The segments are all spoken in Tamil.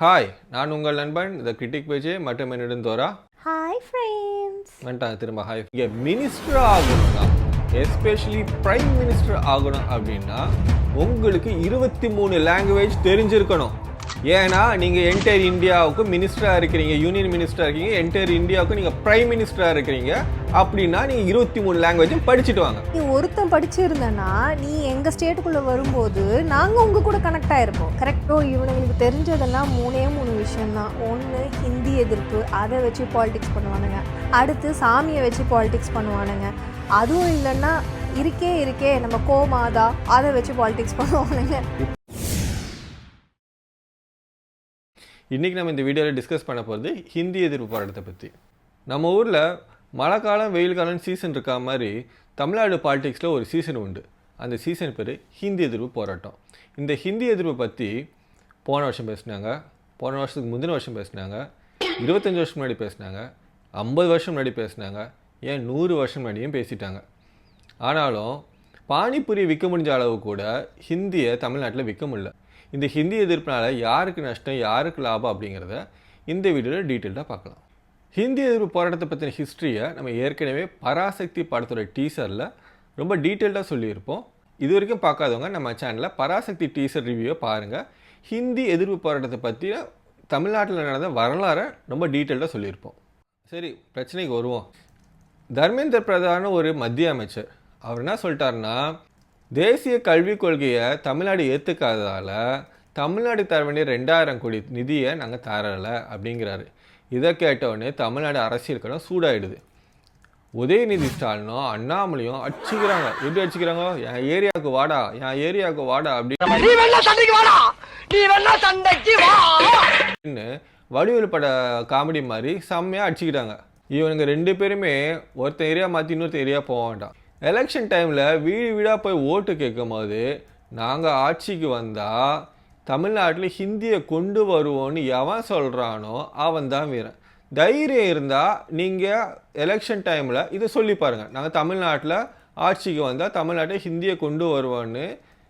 ஹாய் நான் உங்கள் நண்பன் த கிரிட்டிக் பேஜே மற்றும் என்னிடம் தோரா. ஹாய் ஃப்ரெண்ட்ஸ் வந்துட்டாங்க திரும்ப ஹாய் இங்கே மினிஸ்டர் ஆகணும்னா எஸ்பெஷலி பிரைம் மினிஸ்டர் ஆகணும் அப்படின்னா உங்களுக்கு இருபத்தி மூணு லாங்குவேஜ் தெரிஞ்சிருக்கணும். ஏன்னா நீங்கள் என்டையர் இந்தியாவுக்கு மினிஸ்டராக இருக்கிறீங்க யூனியன் மினிஸ்டராக இருக்கீங்க என்டையர் இந்தியாவுக்கு நீங்கள் பிரைம் மினிஸ்டராக இருக்கிறீங்க அப்படின்னா நீங்கள் இருபத்தி மூணு லாங்குவேஜும் படிச்சுட்டு வாங்க. நீ ஒருத்தன் படிச்சிருந்தனா நீ எங்கள் ஸ்டேட்டுக்குள்ளே வரும்போது நாங்கள் உங்கள் கூட கனெக்ட் ஆகிருப்போம் கரெக்டோ இவனுங்களுக்கு தெரிஞ்சதெல்லாம் மூணே மூணு விஷயம்தான். ஒன்று ஹிந்தி எதிர்ப்பு அதை வச்சு பாலிடிக்ஸ் பண்ணுவானுங்க. அடுத்து சாமியை வச்சு பாலிடிக்ஸ் பண்ணுவானுங்க. அதுவும் இல்லைன்னா இருக்கே இருக்கே நம்ம கோமாதா அதை வச்சு பாலிடிக்ஸ் பண்ணுவானுங்க. இன்றைக்கி நம்ம இந்த வீடியோவில் டிஸ்கஸ் பண்ண போகிறது ஹிந்தி எதிர்ப்பு போராட்டத்தை பற்றி நம்ம ஊரில் மழை காலம் வெயில் காலம் சீசன் இருக்கா மாதிரி தமிழ்நாடு பாலிடிக்ஸில் ஒரு சீசன் உண்டு. அந்த சீசன் பேர் ஹிந்தி எதிர்ப்பு போராட்டம். இந்த ஹிந்தி எதிர்ப்பு பற்றி போன வருஷம் பேசினாங்க போன வருஷத்துக்கு முந்தின வருஷம் பேசினாங்க இருபத்தஞ்சி வருஷம் முன்னாடி பேசினாங்க ஐம்பது வருஷம் முன்னாடி பேசினாங்க ஏன் நூறு வருஷம் முன்னாடியும் பேசிட்டாங்க. ஆனாலும் பானிபூரி விற்க முடிஞ்ச அளவு கூட ஹிந்தியை தமிழ்நாட்டில் விற்க முடியல. இந்த ஹிந்தி எதிர்ப்பினால் யாருக்கு நஷ்டம் யாருக்கு லாபம் அப்படிங்கிறத இந்த வீடியோவில் டீட்டெயில்டாக பார்க்கலாம். ஹிந்தி எதிர்ப்பு போராட்டத்தை பற்றின ஹிஸ்ட்ரியை நம்ம ஏற்கனவே பராசக்தி படத்தோட டீசரில் ரொம்ப டீட்டெயில்டாக சொல்லியிருப்போம். இது வரைக்கும் பார்க்காதவங்க நம்ம சேனலில் பராசக்தி டீசர் ரிவ்யூவை பாருங்கள் ஹிந்தி எதிர்ப்பு போராட்டத்தை பற்றி தமிழ்நாட்டில் நடந்த வரலாறை ரொம்ப டீட்டெயில்டாக சொல்லியிருப்போம். சரி பிரச்சனைக்கு வருவோம். தர்மேந்திர பிரதான ஒரு மத்திய அமைச்சர் அவர் என்ன சொல்லிட்டாருன்னா தேசிய கல்விக் கொள்கையை தமிழ்நாடு ஏற்றுக்காததால் தமிழ்நாடு தர வேண்டிய ரெண்டாயிரம் கோடி நிதியை நாங்கள் தரலை அப்படிங்கிறாரு. இதை கேட்டவுடனே தமிழ்நாடு அரசியல் களம் சூடாயிடுது. உதயநிதி ஸ்டாலினும் அண்ணாமலையும் அடிச்சுக்கிறாங்க. எப்படி அடிச்சுக்கிறாங்க? என் ஏரியாவுக்கு வாடா என் ஏரியாவுக்கு வாடா அப்படின்னு வடிவேலு பட காமெடி மாதிரி செம்மையாக அடிச்சுக்கிட்டாங்க இவனுங்க ரெண்டு பேருமே ஒருத்தன் ஏரியா மாற்றி இன்னொருத்த ஏரியா போக வேண்டாம். எலெக்ஷன் டைமில் வீடு வீடாக போய் ஓட்டு கேட்கும் போது நாங்கள் ஆட்சிக்கு வந்தால் தமிழ்நாட்டில் ஹிந்தியை கொண்டு வருவோன்னு எவன் சொல்கிறானோ அவன் தான் வீரன். தைரியம் இருந்தால் நீங்கள் எலெக்ஷன் டைமில் இதை சொல்லி பாருங்கள் நாங்கள் தமிழ்நாட்டில் ஆட்சிக்கு வந்தால் தமிழ்நாட்டில் ஹிந்தியை கொண்டு வருவோன்னு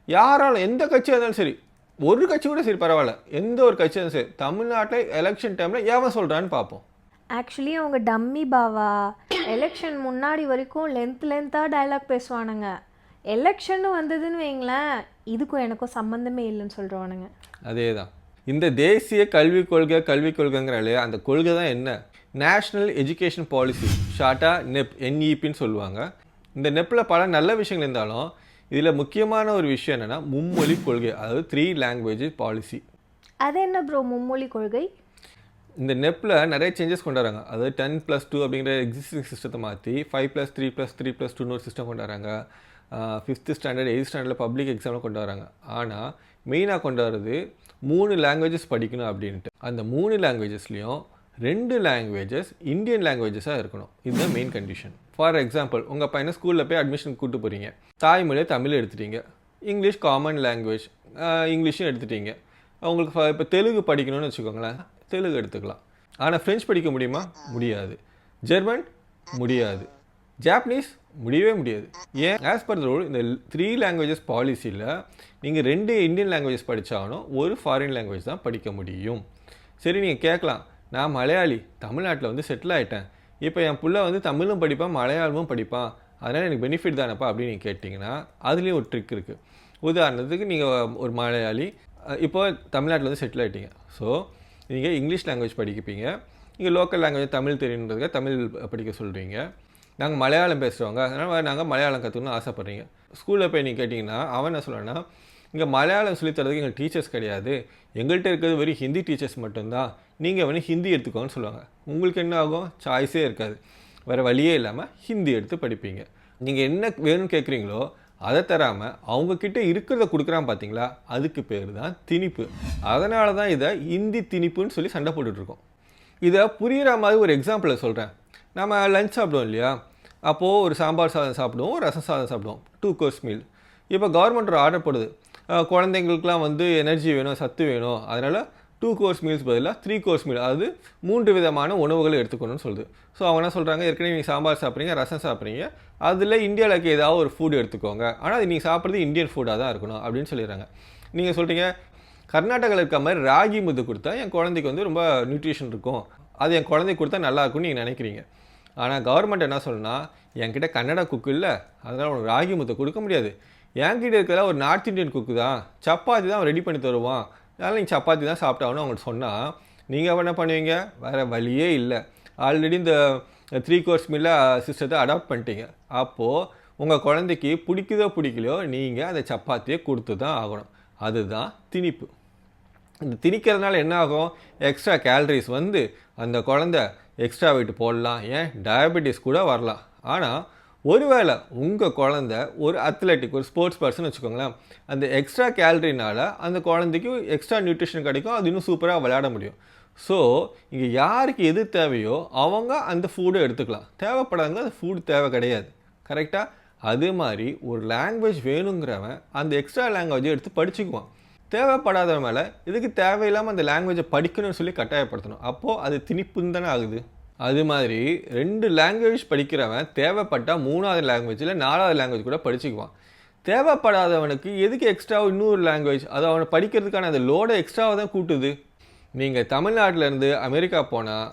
யாராலும் எந்த கட்சியாக இருந்தாலும் சரி ஒரு கட்சி கூட சரி பரவாயில்ல. எந்த ஒரு கட்சியாக இருந்தாலும் சரி தமிழ்நாட்டில் எலெக்ஷன் டைமில் எவன் சொல்கிறான்னு பார்ப்போம். ஆக்சுவலி அவங்க டம்மி பாவா எலெக்ஷன் முன்னாடி வரைக்கும் லென்த் லென்த்தாக டயலாக் பேசுவானுங்க. எலெக்ஷன் வந்ததுன்னு வைங்களேன் இதுக்கும் எனக்கும் சம்மந்தமே இல்லைன்னு சொல்கிறவானுங்க அதே தான் இந்த தேசிய கல்விக் கொள்கை கல்விக் கொள்கைங்கிறாலே அந்த கொள்கை தான் என்ன? நேஷ்னல் எஜுகேஷன் பாலிசி ஷார்ட்டாக நெப் என்இபின்னு சொல்லுவாங்க. இந்த நெப்பில் பல நல்ல விஷயங்கள் இருந்தாலும் இதில் முக்கியமான ஒரு விஷயம் என்னென்னா மும்மொழி கொள்கை அதாவது த்ரீ லாங்குவேஜ் பாலிசி அது என்ன ப்ரோ மும்மொழி கொள்கை? இந்த நெப்பில் நிறைய சேஞ்சஸ் கொண்டு வராங்க அதாவது டென் ப்ளஸ் டூ அப்படிங்கிற எக்ஸிஸ்டிங் சிஸ்டத்தை மாற்றி five plus three plus three plus டூன்னு ஒரு சிஸ்டம் கொண்டு வராங்க ஃபிஃப்த்து ஸ்டாண்டர்ட் எயித் ஸ்டாண்டர்டில் பப்ளிக் எக்ஸாமில் கொண்டு வராங்க ஆனால் மெயினாக கொண்டு வர்றது மூணு லாங்குவேஜஸ் படிக்கணும் அப்படின்ட்டு. அந்த மூணு லாங்குவேஜஸ்லேயும் ரெண்டு லாங்குவேஜஸ் இந்தியன் லாங்குவேஜஸாக இருக்கணும். இதுதான் மெயின் கண்டிஷன் ஃபார் எக்ஸாம்பிள் உங்கள் பையனை ஸ்கூலில் போய் அட்மிஷன் கூட்டு போகிறீங்க தாய்மொழியை தமிழ் எடுத்துட்டீங்க. இங்கிலீஷ் காமன் லாங்குவேஜ் இங்கிலீஷும் எடுத்துட்டீங்க. உங்களுக்கு இப்போ தெலுங்கு படிக்கணும்னு வச்சுக்கோங்களேன். தெலுங்கு எடுத்துக்கலாம். ஆனால் ஃப்ரெஞ்ச் படிக்க முடியுமா? முடியாது. ஜெர்மன் முடியாது. ஜாப்பனீஸ் முடியவே முடியாது. ஏன்? ஆஸ் பர் ரூல் இந்த த்ரீ லாங்குவேஜஸ் பாலிசியில் நீங்கள் ரெண்டு இந்தியன் லாங்குவேஜஸ் படித்தாலும் ஒரு ஃபாரின் லாங்குவேஜ் தான் படிக்க முடியும். சரி நீங்கள் கேட்கலாம். நான் மலையாளி தமிழ்நாட்டில் வந்து செட்டில் ஆகிட்டேன் இப்போ என் பிள்ளை வந்து தமிழும் படிப்பான் மலையாளமும் படிப்பான். அதனால் எனக்கு பெனிஃபிட் தானப்பா அப்படின்னு நீங்கள் கேட்டிங்கன்னா அதுலேயும் ஒரு ட்ரிக் இருக்குது உதாரணத்துக்கு நீங்கள் ஒரு மலையாளி இப்போ தமிழ்நாட்டில் வந்து செட்டில் ஆகிட்டீங்க ஸோ நீங்கள் இங்கிலீஷ் லாங்குவேஜ் படிக்கப்பீங்க. இங்கே லோக்கல் லாங்குவேஜ் தமிழ் தெரியுன்றதுக்கு தமிழ் படிக்க சொல்கிறீங்க நாங்கள் மலையாளம் பேசுகிறவங்க அதனால் நாங்கள் மலையாளம் கற்றுக்கணும்னு ஆசைப்பட்றீங்க. ஸ்கூலில் போய் நீங்கள் கேட்டிங்கன்னா அவன் என்ன சொல்லணும்னா இங்கே மலையாளம் சொல்லித் தரதுக்கு எங்கள் டீச்சர்ஸ் கிடையாது. எங்கள்கிட்ட இருக்கிறது வெறும் ஹிந்தி டீச்சர்ஸ் மட்டும்தான். நீங்கள் வந்து ஹிந்தி எடுத்துக்கோன்னு சொல்லுவாங்க. உங்களுக்கு என்ன ஆகும்? சாய்ஸே இருக்காது. வேறு வழியே இல்லாமல் ஹிந்தி எடுத்து படிப்பீங்க. நீங்கள் என்ன வேணும்னு கேட்குறீங்களோ அதை தராமல் அவங்கக்கிட்ட இருக்கிறத கொடுக்குறான் பார்த்தீங்களா? அதுக்கு பேர் தான் திணிப்பு. அதனால தான் இதை இந்தி திணிப்புன்னு சொல்லி சண்டை போட்டுட்ருக்கோம் இதை புரிகிற மாதிரி ஒரு எக்ஸாம்பிளை சொல்கிறேன் நம்ம லஞ்ச் சாப்பிடுவோம் இல்லையா? அப்போது ஒரு சாம்பார் சாதம் சாப்பிடுவோம் ரசம் சாதம் சாப்பிடுவோம். டூ கோர்ஸ் மீல் இப்போ கவர்மெண்ட் ஒரு ஆர்டர் போடுது. குழந்தைங்களுக்குலாம் வந்து எனர்ஜி வேணும் சத்து வேணும். அதனால் டூ கோர்ஸ் மீல்ஸ் பதிலாக த்ரீ கோர்ஸ் மீல் அதாவது மூன்று விதமான உணவுகளை எடுத்துக்கணும்னு சொல்லுது. ஸோ அவங்க என்ன சொல்கிறாங்க ஏற்கனவே நீங்கள் சாம்பார் சாப்பிட்றீங்க ரசம் சாப்பிட்றீங்க. அதில் இந்தியாவில் இருக்க ஏதாவது ஒரு ஃபுட் எடுத்துக்கோங்க. ஆனால் அது நீங்கள் சாப்பிட்றது இந்தியன் ஃபுட்டாக தான் இருக்கணும் அப்படின்னு சொல்லிடுறாங்க. நீங்கள் சொல்கிறீங்க கர்நாடகாவில் இருக்க மாதிரி ராகி முத்து கொடுத்தா என் குழந்தைக்கு வந்து ரொம்ப நியூட்ரிஷன் இருக்கும். அது என் குழந்தைக்கு கொடுத்தா நல்லா இருக்கும்னு நீங்கள் நினைக்கிறீங்க. ஆனால் கவர்மெண்ட் என்ன சொல்லுன்னா என்கிட்ட கன்னடா குக்கு இல்லை. அதனால் உனக்கு ராகி முத்தை கொடுக்க முடியாது. என்கிட்ட இருக்கிற ஒரு நார்த் இந்தியன் குக்கு தான். சப்பாத்தி தான் ரெடி பண்ணி தருவான். அதனால் நீங்கள் சப்பாத்தி தான் சாப்பிட்டாகணும் அவங்கள்ட்ட சொன்னால் நீங்கள் என்ன பண்ணுவீங்க? வேறு வழியே இல்லை. ஆல்ரெடி இந்த த்ரீ கோர்ஸ் மில்ல சிஸ்டத்தை அடாப்ட் பண்ணிட்டீங்க. அப்போது உங்கள் குழந்தைக்கு பிடிக்குதோ பிடிக்கலையோ நீங்கள் அந்த சப்பாத்தியை கொடுத்து தான் ஆகணும். அதுதான் திணிப்பு. இந்த திணிக்கிறதுனால என்ன ஆகும்? எக்ஸ்ட்ரா கேலரிஸ் வந்து அந்த குழந்தை எக்ஸ்ட்ரா வெயிட் போடலாம். ஏன்? டயபெட்டிஸ் கூட வரலாம். ஆனால் ஒருவேளை உங்கள் குழந்த ஒரு அத்லெட்டிக் ஒரு ஸ்போர்ட்ஸ் பர்சன் வச்சுக்கோங்களேன் அந்த எக்ஸ்ட்ரா கேலரினால் அந்த குழந்தைக்கு எக்ஸ்ட்ரா நியூட்ரிஷன் கிடைக்கும் அது இன்னும் சூப்பராக விளையாட முடியும். ஸோ இங்கே யாருக்கு எது தேவையோ அவங்க அந்த ஃபுட்டை எடுத்துக்கலாம். தேவைப்படாதவங்க அந்த ஃபுட் தேவை கிடையாது. கரெக்டாக அதே மாதிரி ஒரு லாங்குவேஜ் வேணுங்கிறவன் அந்த எக்ஸ்ட்ரா லாங்குவேஜை எடுத்து படிச்சுக்குவான். தேவைப்படாதவன் மேலே இதுக்கு தேவையில்லாமல் அந்த லாங்குவேஜை படிக்கணும்னு சொல்லி கட்டாயப்படுத்தணும். அப்போது அது திணிப்புன்னு தானே ஆகுது. அது மாதிரி ரெண்டு லாங்குவேஜ் படிக்கிறவன் தேவைப்பட்டால் மூணாவது லாங்குவேஜ் இல்லை நாலாவது லாங்குவேஜ் கூட படிச்சுக்குவான். தேவைப்படாதவனுக்கு எதுக்கு எக்ஸ்ட்ரா இன்னொரு லாங்குவேஜ் அது அவனை படிக்கிறதுக்கான அந்த லோடை எக்ஸ்ட்ராவாக தான் கூட்டுது. நீங்கள் தமிழ்நாட்டிலேருந்து அமெரிக்கா போனால்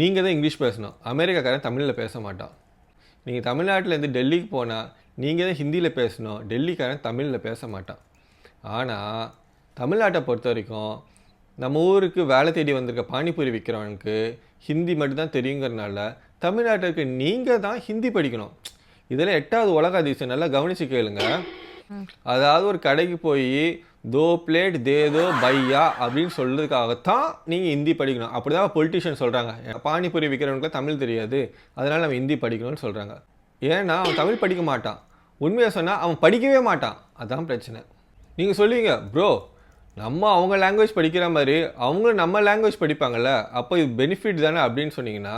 நீங்கள் தான் இங்கிலீஷ் பேசணும். அமெரிக்காக்காரன் தமிழில் பேச மாட்டான். நீங்கள் தமிழ்நாட்டிலேருந்து டெல்லிக்கு போனால் நீங்கள் தான் ஹிந்தியில் பேசணும். டெல்லிக்காரன் தமிழில் பேச மாட்டான். ஆனால் தமிழ்நாட்டை பொறுத்த வரைக்கும் நம்ம ஊருக்கு வேலை தேடி வந்திருக்க பானிபூரி விற்கிறவனுக்கு ஹிந்தி மட்டும்தான் தெரியுங்கிறனால தமிழ்நாட்டுக்கு நீங்கள் தான் ஹிந்தி படிக்கணும். இதில் எட்டாவது உலக அதிசயம் நல்லா கவனித்து கேளுங்க. அதாவது ஒரு கடைக்கு போய் தோ பிளேட் தேதோ பையா அப்படின்னு சொல்றதுக்காகத்தான் நீங்கள் ஹிந்தி படிக்கணும். அப்படி தான் பொலிட்டிஷியன் சொல்கிறாங்க பானிபூரி விற்கிறவனுக்கு தமிழ் தெரியாது. அதனால் நம்ம ஹிந்தி படிக்கணும்னு சொல்கிறாங்க ஏன்னா அவன் தமிழ் படிக்க மாட்டான். உண்மையாக சொன்னால் அவன் படிக்கவே மாட்டான். அதான் பிரச்சனை. நீங்கள் சொல்லுவீங்க ப்ரோ நம்ம அவங்க லாங்குவேஜ் படிக்கிற மாதிரி அவங்களும் நம்ம லாங்குவேஜ் படிப்பாங்கல்ல அப்போ இது பெனிஃபிட் தானே அப்படின்னு சொன்னீங்கன்னா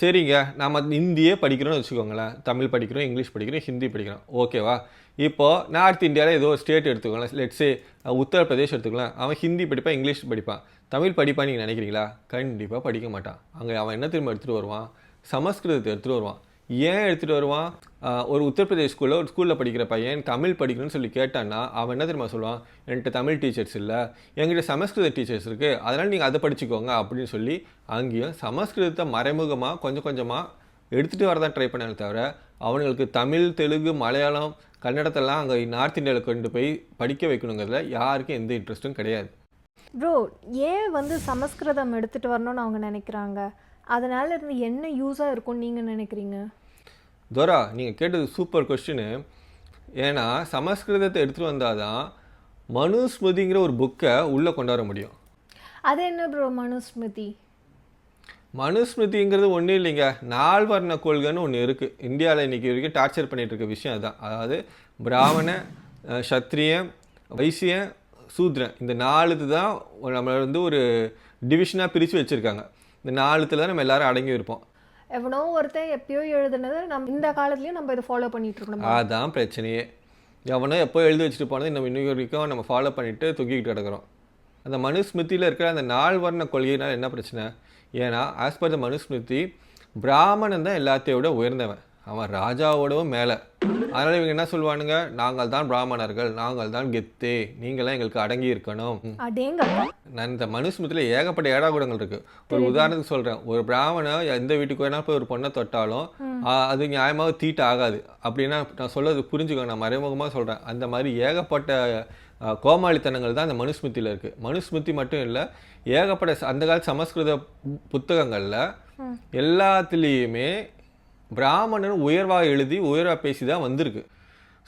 சரிங்க நம்ம ஹிந்தியே படிக்கிறோம்னு வச்சுக்கோங்களேன். தமிழ் படிக்கிறோம் இங்கிலீஷ் படிக்கிறோம் ஹிந்தி படிக்கிறோம். ஓகேவா இப்போது நார்த் இந்தியாவில் ஏதோ ஒரு ஸ்டேட் எடுத்துக்கலாம் லெட்ஸே உத்தரப்பிரதேஷ் எடுத்துக்கலாம் அவன் ஹிந்தி படிப்பான் இங்கிலீஷ் படிப்பான். தமிழ் படிப்பான் நீங்கள் நினைக்கிறீங்களா? கண்டிப்பாக படிக்க மாட்டான். அங்கே அவன் என்ன திரும்ப எடுத்துகிட்டு வருவான்? சமஸ்கிருதத்தை எடுத்துகிட்டு வருவான். ஏன் எடுத்துகிட்டு வருவான்? ஒரு உத்தரப்பிரதேஷ் ஸ்கூலில் ஒரு ஸ்கூலில் படிக்கிற பையன் தமிழ் படிக்கணும்னு சொல்லி கேட்டான்னா அவன் என்ன தெரியுமா சொல்லுவான்? என்கிட்ட தமிழ் டீச்சர்ஸ் இல்லை. என்கிட்ட சமஸ்கிருத டீச்சர்ஸ் இருக்குது அதனால் நீங்கள் அதை படிச்சுக்கோங்க அப்படின்னு சொல்லி அங்கேயும் சமஸ்கிருதத்தை மறைமுகமாக கொஞ்சம் கொஞ்சமாக எடுத்துகிட்டு வரதான் ட்ரை பண்ணாங்க தவிர அவனுங்களுக்கு தமிழ் தெலுங்கு மலையாளம் கன்னடத்தெல்லாம் அங்கே நார்த் இந்தியாவில் கொண்டு போய் படிக்க வைக்கணுங்கிறதுல யாருக்கும் எந்த இன்ட்ரெஸ்ட்டும் கிடையாது. ப்ரோ ஏன் வந்து சமஸ்கிருதம் எடுத்துகிட்டு வரணும்னு அவங்க நினைக்கிறாங்க? அதனால இருந்து என்ன யூஸாக இருக்கும்னு நீங்கள் நினைக்கிறீங்க? துரா நீங்கள் கேட்டது சூப்பர் கொஸ்டின் ஏன்னா சமஸ்கிருதத்தை எடுத்துகிட்டு வந்தால் தான் மனுஸ்மிருதிங்கிற ஒரு புக்கை உள்ளே கொண்டு வர முடியும். அது என்ன ப்ரோ மனுஸ்மிருதி? மனுஸ்மிருதிங்கிறது ஒன்றும் இல்லைங்க. நால்வர்ண கொள்கைன்னு ஒன்று இருக்குது இந்தியாவில் இன்றைக்கி வரைக்கும் டார்ச்சர் பண்ணிட்டு இருக்க விஷயம் அதுதான். அதாவது பிராமண சத்திரியன் வைசியன் சூத்ரன் இந்த நாலுத்து தான் நம்மளை வந்து ஒரு டிவிஷனாக பிரித்து வச்சுருக்காங்க. இந்த நாலுத்தில் தான் நம்ம எல்லாரும் அடங்கி இருப்போம். எவனோ ஒருத்தன் எப்பயோ எழுதுனது நம்ம இந்த காலத்துலயும் நம்ம இதை ஃபாலோ பண்ணிட்டு இருக்கணும்? அதான் பிரச்சனையே. எவனோ எப்போ எழுதி வச்சுட்டு போனது நம்ம இன்னும் வரைக்கும் நம்ம ஃபாலோ பண்ணிட்டு தூக்கிக்கிட்டு கிடக்குறோம். அந்த மனுஸ்மிருதியில் இருக்கிற அந்த நால்வர்ண கொள்கையினால் என்ன பிரச்சனை? ஏன்னா ஆஸ் பர் த மனுஸ்மிருதி பிராமணன் தான் எல்லாத்தையும் விட உயர்ந்தவன். அவன் ராஜாவோடவும் மேலே. அதனால் இவங்க என்ன சொல்லுவானுங்க நாங்கள் தான் பிராமணர்கள் நாங்கள் தான் கெத்தே. நீங்களாம் எங்களுக்கு அடங்கி இருக்கணும். நான் இந்த மனுஸ்மிருதியில் ஏகப்பட்ட ஏடாகுடங்கள் இருக்கு. ஒரு உதாரணத்துக்கு சொல்றேன். ஒரு பிராமணன் எந்த வீட்டுக்கு வேணா போய் ஒரு பொண்ணை தொட்டாலும் அது நியாயமாக தீட்டு ஆகாது அப்படின்னா நான் சொல்றது புரிஞ்சுக்கோங்க. நான் மறைமுகமாக சொல்றேன். அந்த மாதிரி ஏகப்பட்ட கோமாளித்தனங்கள் தான் அந்த மனுஸ்மிருதியில் இருக்கு. மனுஸ்மிருதி மட்டும் இல்லை ஏகப்பட்ட அந்த கால சமஸ்கிருத புத்தகங்கள்ல எல்லாத்துலேயுமே பிராமணன் உயர்வாக எழுதி உயர்வாக பேசி தான் வந்திருக்கு.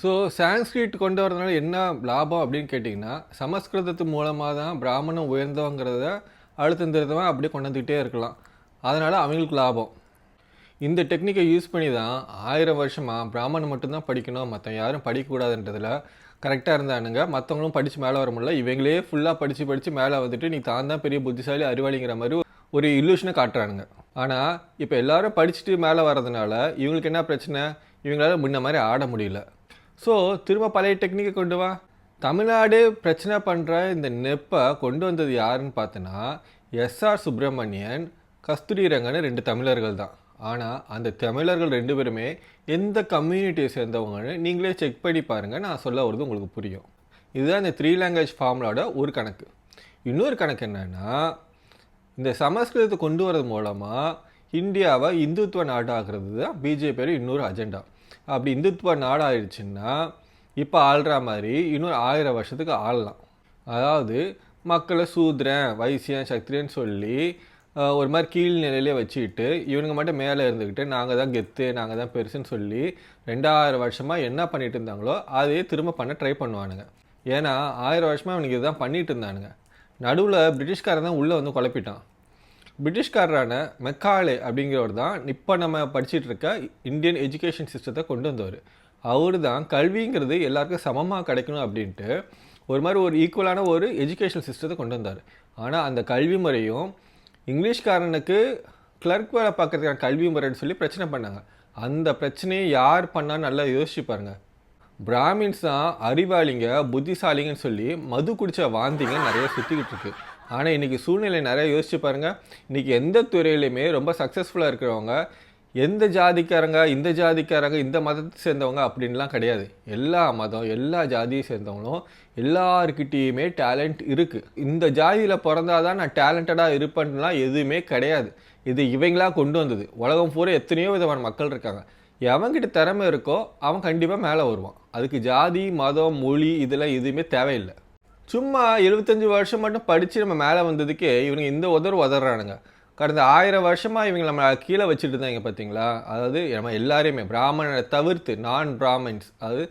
ஸோ சான்ஸ்கிரிட் கொண்டு வரதுனால என்ன லாபம் அப்படின்னு கேட்டிங்கன்னா சமஸ்கிருதத்து மூலமாக தான் பிராமணன் உயர்ந்தவங்கிறத அழுத்தம் திருத்தமாக அப்படியே கொண்டு வந்துக்கிட்டே இருக்கலாம். அதனால் அவங்களுக்கு லாபம். இந்த டெக்னிக்கை யூஸ் பண்ணி தான் ஆயிரம் வருஷமாக பிராமணன் மட்டும்தான் படிக்கணும். மற்ற யாரும் படிக்கக்கூடாதுன்றதில் கரெக்டாக இருந்தானுங்க. மற்றவங்களும் படித்து மேலே வர முடியல. இவங்களே ஃபுல்லாக படித்து படித்து மேலே வந்துட்டு நீ தான் தான் பெரிய புத்திசாலி அறிவாளிங்கிற மாதிரி ஒரு இல்லூஷனை காட்டுறானுங்க. ஆனால் இப்போ எல்லாரும் படிச்சுட்டு மேலே வர்றதுனால இவங்களுக்கு என்ன பிரச்சனை? இவங்களால முன்ன மாதிரி ஆட முடியல. ஸோ திரும்ப பழைய டெக்னிக்கை கொண்டு வா. தமிழ்நாடு பிரச்சனை பண்ணுற இந்த நெப்பை கொண்டு வந்தது யாருன்னு பார்த்தோன்னா எஸ்ஆர் சுப்பிரமணியன் கஸ்தூரி ரங்கன்னு ரெண்டு தமிழர்கள் தான். ஆனால் அந்த தமிழர்கள் ரெண்டு பேருமே எந்த கம்யூனிட்டியை சேர்ந்தவங்கன்னு நீங்களே செக் பண்ணி பாருங்கள் நான் சொல்ல வருது உங்களுக்கு புரியும். இதுதான் இந்த த்ரீ லாங்குவேஜ் ஃபார்முலாவோட ஒரு கணக்கு. இன்னொரு கணக்கு என்னென்னா இந்த சமஸ்கிருதத்தை கொண்டு வரது மூலமாக இந்தியாவை இந்துத்துவ நாடாகிறது தான் பிஜேபியோட இன்னொரு அஜெண்டா அப்படி இந்துத்துவ நாடாகிடுச்சுன்னா இப்போ ஆள்ற மாதிரி இன்னொரு ஆயிரம் வருஷத்துக்கு ஆளலாம். அதாவது மக்களை சூத்ரன் வைசியன் சத்திரியன் சொல்லி ஒரு மாதிரி கீழ் நிலையிலே வச்சுக்கிட்டு இவனுங்க மட்டும் மேலே இருந்துக்கிட்டு நாங்கள் தான் கெத்து நாங்கள் தான் பெருசுன்னு சொல்லி ரெண்டாயிரம் வருஷமாக என்ன பண்ணிகிட்டு இருந்தாங்களோ அதையே திரும்ப பண்ண ட்ரை பண்ணுவானுங்க. ஏன்னா ஆயிரம் வருஷமாக அவனுக்கு இதுதான் பண்ணிகிட்டு இருந்தானுங்க. நடுவில் பிரிட்டிஷ்காரன் தான் உள்ளே வந்து குழப்பிட்டான். பிரிட்டிஷ்காரரான மெக்காலே அப்படிங்கிறவர் தான் இப்போ நம்ம படிச்சுட்டு இருக்க இந்தியன் எஜுகேஷன் சிஸ்டத்தை கொண்டு வந்தவர். அவர் தான் கல்விங்கிறது எல்லாருக்கும் சமமாக கிடைக்கணும் அப்படின்ட்டு ஒரு மாதிரி ஒரு ஈக்குவலான ஒரு எஜுகேஷன் சிஸ்டத்தை கொண்டு வந்தார். ஆனால் அந்த கல்வி முறையும் இங்கிலீஷ்காரனுக்கு கிளர்க் வேலை பார்க்கறதுக்கான கல்வி முறைன்னு சொல்லி பிரச்சனை பண்ணாங்க. அந்த பிரச்சனையை யார் பண்ணான்னு நல்லா யோசிச்சு பாருங்கள் பிராமின்ஸ் தான் அறிவாளிங்க புத்திசாலிங்கன்னு சொல்லி மது குடித்த வாந்திங்க நிறைய சுற்றிக்கிட்டு இருக்கு. ஆனால் இன்னைக்கு சூழ்நிலை நிறைய யோசிச்சு பாருங்க. இன்னைக்கு எந்த துறையிலையுமே ரொம்ப சக்ஸஸ்ஃபுல்லாக இருக்கிறவங்க எந்த ஜாதிக்காரங்க இந்த ஜாதிக்காரங்க இந்த மதத்தை சேர்ந்தவங்க அப்படின்லாம் கிடையாது. எல்லா மதம் எல்லா ஜாதியை சேர்ந்தவங்களும் எல்லாருக்கிட்டேயுமே டேலண்ட் இருக்குது இந்த ஜாதியில் பிறந்தாதான் நான் டேலண்டடாக இருப்பேன்லாம் எதுவுமே கிடையாது. இது இவங்களாக கொண்டு வந்தது. உலகம் பூரா எத்தனையோ விதமான மக்கள் இருக்காங்க. எவன்கிட்ட திறமை இருக்கோ அவன் கண்டிப்பாக மேலே வருவான். அதுக்கு ஜாதி மதம் மொழி இதெல்லாம் எதுவுமே தேவையில்லை. சும்மா எழுபத்தஞ்சு வருஷம் மட்டும் படித்து நம்ம மேலே வந்ததுக்கே இவனுங்க இந்த உதறு உதறானுங்க கடந்த ஆயிரம் வருஷமாக இவங்க நம்ம கீழே வச்சுட்டு இருந்தாங்க பார்த்தீங்களா அதாவது நம்ம எல்லாரையுமே பிராமணனை தவிர்த்து நான் பிராமின்ஸ் அதாவது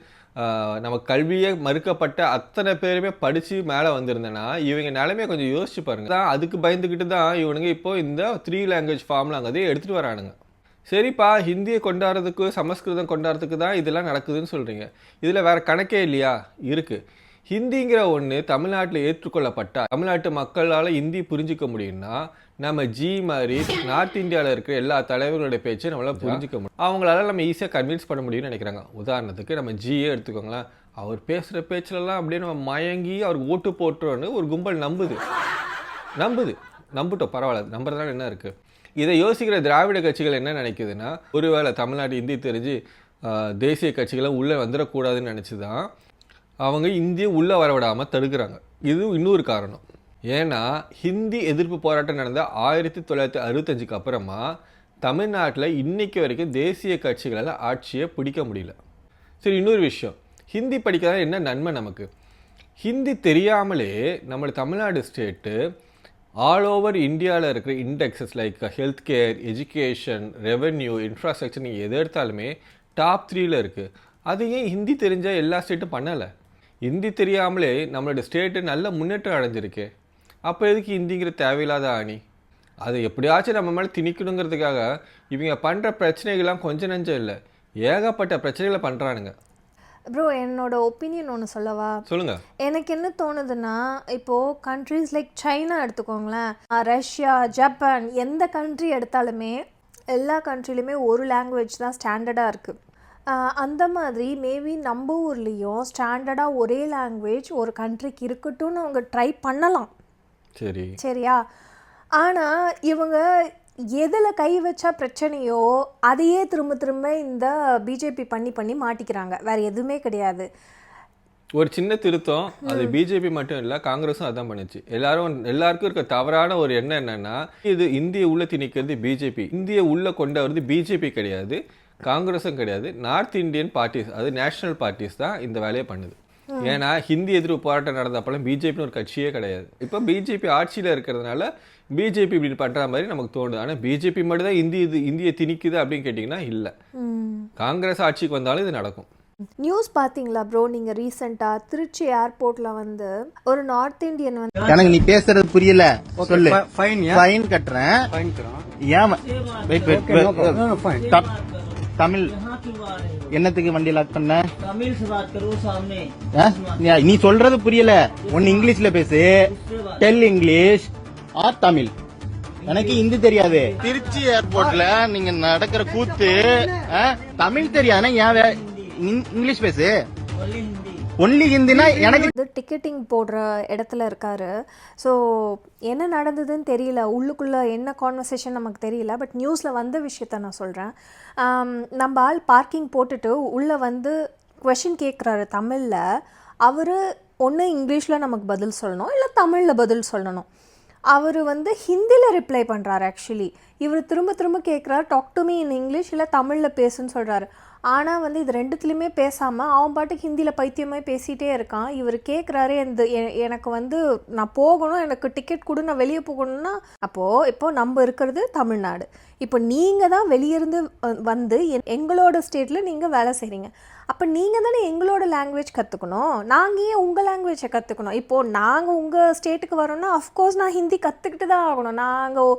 நம்ம கல்வியே மறுக்கப்பட்ட அத்தனை பேருமே படித்து மேலே வந்திருந்தேன்னா இவங்க நிலைமையை கொஞ்சம் யோசிச்சு பாருங்க. தான் அதுக்கு பயந்துக்கிட்டு தான் இவனுங்க இப்போ இந்த த்ரீ லாங்குவேஜ் ஃபார்ம்லாங்கிறதே எடுத்துகிட்டு வரானுங்க. சரிப்பா ஹிந்தியை கொண்டாடுறதுக்கு சமஸ்கிருதம் கொண்டாடுறதுக்கு தான் இதெல்லாம் நடக்குதுன்னு சொல்கிறீங்க இதில் வேற கணக்கே இல்லையா? இருக்குது ஹிந்திங்கிற ஒன்று தமிழ்நாட்டில் ஏற்றுக்கொள்ளப்பட்டா தமிழ்நாட்டு மக்களால் ஹிந்தி புரிஞ்சிக்க முடியும்னா நம்ம ஜி மாதிரி நார்த் இந்தியாவில் இருக்கிற எல்லா தலைவர்களுடைய பேச்சை நம்மளால் புரிஞ்சிக்க முடியும். அவங்களால நம்ம ஈஸியாக கன்வின்ஸ் பண்ண முடியும்னு நினைக்கிறாங்க. உதாரணத்துக்கு நம்ம ஜியே எடுத்துக்கோங்களேன். அவர் பேசுகிற பேச்சிலலாம் அப்படியே நம்ம மயங்கி அவருக்கு ஓட்டு போட்டுருவோன்னு ஒரு கும்பல் நம்புது. நம்புது. நம்பட்டும் பரவாயில்ல. நம்புறதுனால என்ன இருக்குது இதை யோசிக்கிற திராவிட கட்சிகள் என்ன நினைக்குதுன்னா ஒருவேளை தமிழ்நாடு இந்தி தெரிஞ்சு தேசிய கட்சிகளை உள்ளே வந்துடக்கூடாதுன்னு நினச்சி தான் அவங்க இந்தியை உள்ளே வரவிடாமல் தடுக்கிறாங்க. இது இன்னொரு காரணம். ஏன்னா ஹிந்தி எதிர்ப்பு போராட்டம் நடந்த ஆயிரத்தி தொள்ளாயிரத்தி அறுபத்தஞ்சுக்கு அப்புறமா தமிழ்நாட்டில் இன்றைக்கு வரைக்கும் தேசிய கட்சிகளால் ஆட்சியை பிடிக்க முடியல. சரி இன்னொரு விஷயம். ஹிந்தி படிக்கிறதா என்ன நன்மை நமக்கு? ஹிந்தி தெரியாமலே நம்ம தமிழ்நாடு ஸ்டேட்டு ஆல் ஓவர் இந்தியாவில் இருக்கிற indexes like health care education revenue infrastructure நீங்கள் எது எடுத்தாலுமே டாப் த்ரீயில் இருக்குது அது ஏன் ஹிந்தி தெரிஞ்சால் எல்லா ஸ்டேட்டும் பண்ணலை? ஹிந்தி தெரியாமலே நம்மளோட ஸ்டேட்டு நல்ல முன்னேற்றம் அடைஞ்சிருக்கு. அப்போ எதுக்கு ஹிந்திங்கிற தேவையில்லாத ஆணி? அது எப்படியாச்சும் நம்ம மேலே திணிக்கணுங்கிறதுக்காக இவங்க பண்ணுற பிரச்சனைகள்லாம் கொஞ்சம் நஞ்சம் இல்லை. ஏகப்பட்ட பிரச்சனைகளை பண்ணுறானுங்க ப்ரோ என்னோட ஒப்பீனியன் ஒன்று சொல்லவா? சொல்லுங்க. எனக்கு என்ன தோணுதுன்னா இப்போது கண்ட்ரீஸ் லைக் சைனா எடுத்துக்கோங்களேன். ரஷ்யா ஜப்பான் எந்த கண்ட்ரி எடுத்தாலுமே எல்லா கண்ட்ரிலையுமே ஒரு லாங்குவேஜ் தான் ஸ்டாண்டர்டாக இருக்குது அந்த மாதிரி மேபி நம்ம ஊர்லேயும் ஸ்டாண்டர்டாக ஒரே லாங்குவேஜ் ஒரு கண்ட்ரிக்கு இருக்கட்டும்னு அவங்க ட்ரை பண்ணலாம். சரி. சரியா? ஆனால் இவங்க எதில் கை வச்சா பிரச்சனையோ அதையே திரும்ப திரும்ப இந்த பிஜேபி பண்ணி பண்ணி மாட்டிக்கிறாங்க. வேற எதுவுமே கிடையாது. ஒரு சின்ன திருத்தம். அது பிஜேபி மட்டும் இல்லை காங்கிரஸும் அதான் பண்ணுச்சு. எல்லாரும் எல்லாருக்கும் இருக்க தவறான ஒரு எண்ணம் என்னன்னா இது இந்திய உள்ள திணிக்கிறது பிஜேபி இந்திய உள்ள கொண்டு வரது பிஜேபி கிடையாது. காங்கிரஸும் கிடையாது. நார்த் இந்தியன் பார்ட்டிஸ் அது நேஷனல் பார்ட்டிஸ் தான் இந்த வேலையை பண்ணுது. ஏன்னா ஹிந்தி எதிர்ப்பு போராட்டம் நடந்தப்பெல்லாம் பிஜேபின்னு ஒரு கட்சியே கிடையாது. இப்போ பிஜேபி ஆட்சியில் இருக்கிறதுனால பிஜேபி இப்படி பண்ணுற மாதிரி நமக்கு தோணுது. ஆனால் பிஜேபி மட்டும்தான் இந்திய இது இந்தியை திணிக்குது அப்படின்னு கேட்டிங்கன்னா இல்லை. காங்கிரஸ் ஆட்சிக்கு வந்தாலும் இது நடக்கும். நியூஸ் பாத்தீங்களா ப்ரோ நீங்க ரீசெண்டா திருச்சி ஏர்போர்ட்ல வந்து ஒரு நார்த் இந்தியன் வந்து எனக்கு நீ பேசுறது புரியல. சொல்லு. ஃபைன் ஃபைன் கட்டுறேன். ஃபைன் தமிழ். என்னத்துக்கு வண்டி லாக் பண்ண? நீ சொல்றது புரியல. ஒன்னு இங்கிலீஷ்ல பேசு. Tell English or Tamil. எனக்கு ஹிந்தி தெரியாது. திருச்சி ஏர்போர்ட்ல நீங்க நடக்கிற கூத்து தமிழ் தெரியாதுன்னா ஏன் இங்கிலீஷ் பேசு. ஒன்லி ஹிந்தினா எனக்கு வந்து டிக்கெட்டிங் போடுற இடத்துல இருக்காரு. ஸோ என்ன நடந்ததுன்னு தெரியல. உள்ளுக்குள்ளே என்ன கான்வர்சேஷன் நமக்கு தெரியல. பட் நியூஸில் வந்த விஷயத்த நான் சொல்கிறேன் நம்ம ஆள் பார்க்கிங் போட்டுட்டு உள்ளே வந்து கொஷின் கேட்குறாரு தமிழில். அவர் ஒன்று இங்கிலீஷில் நமக்கு பதில் சொல்லணும். இல்லை தமிழில் பதில் சொல்லணும். அவர் வந்து ஹிந்தியில் ரிப்ளை பண்ணுறாரு ஆக்சுவலி இவர் திரும்ப திரும்ப கேட்குறாரு talk to me in English இல்லை தமிழில் பேசுன்னு சொல்கிறாரு ஆனால் வந்து இது ரெண்டுத்துலேயுமே பேசாமல் அவன் பாட்டுக்கு ஹிந்தியில் பைத்தியமாக பேசிகிட்டே இருக்கான். இவர் கேட்குறாரு இந்த எனக்கு வந்து நான் போகணும் எனக்கு டிக்கெட் கொடு நான் வெளியே போகணும்னா அப்போது இப்போ நம்ம இருக்கிறது தமிழ்நாடு. இப்போ நீங்கள் தான் வெளியிருந்து வந்து எங்களோட ஸ்டேட்டில் நீங்கள் வேலை செய்கிறீங்க அப்போ நீங்கள் தானே எங்களோட லாங்குவேஜ் கற்றுக்கணும் நாங்கள் ஏன் உங்கள் லாங்குவேஜை கற்றுக்கணும் இப்போது நாங்கள் உங்கள் ஸ்டேட்டுக்கு வரோம்னா அஃப்கோர்ஸ் நான் ஹிந்தி கற்றுக்கிட்டு தான் ஆகணும். நாங்கள்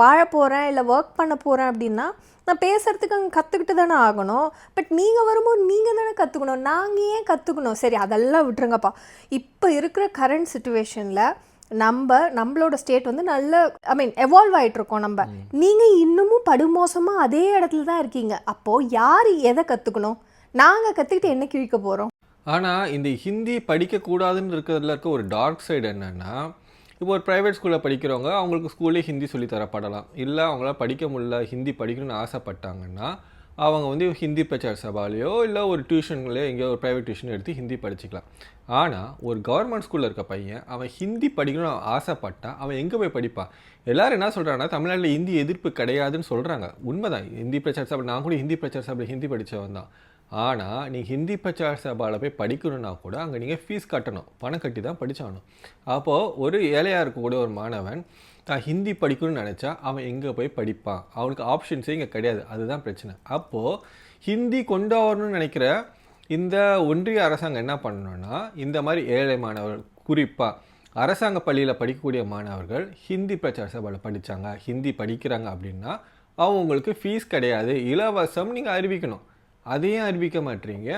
வாழ போகிறேன் இல்லை ஒர்க் பண்ண போகிறேன் அப்படின்னா நான் பேசுகிறதுக்கு அங்கே கற்றுக்கிட்டு தானே ஆகணும். பட் நீங்கள் வரும்போது நீங்கள் தானே கற்றுக்கணும் நாங்கள் ஏன் கற்றுக்கணும் சரி அதெல்லாம் விட்டுருங்கப்பா. இப்போ இருக்கிற கரண்ட் சுச்சுவேஷனில் நம்ம நம்மளோட ஸ்டேட் வந்து நல்ல ஐ மீன் எவால்வ் ஆயிட்டு இருக்கோம் நம்ம. நீங்கள் இன்னமும் படுமோசமாக அதே இடத்துல தான் இருக்கீங்க. அப்போது யார் எதை கற்றுக்கணும் நாங்கள் கற்றுக்கிட்டு என்ன கிழிக்க போகிறோம் ஆனால் இந்த ஹிந்தி படிக்கக்கூடாதுன்னு இருக்கிறதுல இருக்க ஒரு டார்க் சைடு என்னென்னா இப்போ ஒரு ப்ரைவேட் ஸ்கூலில் படிக்கிறவங்க அவங்களுக்கு ஸ்கூல்லே ஹிந்தி சொல்லி தரப்படலாம் இல்லை அவங்களால படிக்க முடியல ஹிந்தி படிக்கணும்னு ஆசைப்பட்டாங்கன்னா அவங்க வந்து ஹிந்தி பிரச்சார சபாலேயோ இல்லை ஒரு டியூஷன்லையோ எங்கேயோ ஒரு ப்ரைவேட் டியூஷன் எடுத்து ஹிந்தி படிச்சுக்கலாம். ஆனால் ஒரு கவர்மெண்ட் ஸ்கூலில் இருக்க பையன் அவன் ஹிந்தி படிக்கணும்னு ஆசைப்பட்டான் அவன் எங்கே போய் படிப்பான்? எல்லாரும் என்ன சொல்கிறாங்கன்னா தமிழ்நாட்டில் ஹிந்தி எதிர்ப்பு கிடையாதுன்னு சொல்கிறாங்க உண்மைதான். ஹிந்தி பிரச்சார சபை நான் கூட ஹிந்தி பிரச்சார சபையில் ஹிந்தி படித்தவன் தான். ஆனால் நீ ஹிந்தி பிரச்சார சபாவில் போய் படிக்கணும்னா கூட அங்கே நீங்கள் ஃபீஸ் கட்டணும். பணம் கட்டி தான் படித்தானும் அப்போது ஒரு ஏழையாக இருக்கக்கூடிய ஒரு மாணவன் தான் ஹிந்தி படிக்கணும்னு நினச்சா அவன் எங்கே போய் படிப்பான்? அவனுக்கு ஆப்ஷன்ஸே இங்கே கிடையாது. அதுதான் பிரச்சனை. அப்போது ஹிந்தி கொண்டு வரணும்னு நினைக்கிற இந்த ஒன்றிய அரசாங்கம் என்ன பண்ணணும்னா இந்த மாதிரி ஏழை மாணவர்கள் குறிப்பாக அரசாங்க பள்ளியில் படிக்கக்கூடிய மாணவர்கள் ஹிந்தி பிரச்சார சபாவில் படித்தாங்க ஹிந்தி படிக்கிறாங்க அப்படின்னா அவங்களுக்கு ஃபீஸ் கிடையாது. இலவசம் நீங்கள் அறிவிக்கணும். அதையும் அறிவிக்க மாட்டீங்க.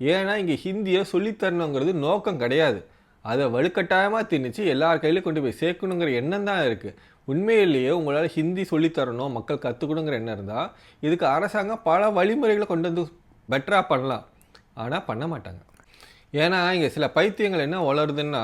ஏன்னா இங்கே ஹிந்தியை சொல்லித்தரணுங்கிறது நோக்கம் கிடையாது. அதை வலுக்கட்டாயமாக திணிச்சு எல்லார் கையிலையும் கொண்டு போய் சேர்க்கணுங்கிற எண்ணம் தான் இருக்குது உண்மையிலேயே உங்களால் ஹிந்தி சொல்லித்தரணும் மக்கள் கற்றுக்கணுங்கிற எண்ணம் இருந்தால் இதுக்கு அரசாங்கம் பல வழிமுறைகளை கொண்டு வந்து பெட்டராக பண்ணலாம். ஆனால் பண்ண மாட்டாங்க. ஏன்னா இங்கே சில பைத்தியங்கள் என்ன வளருதுன்னா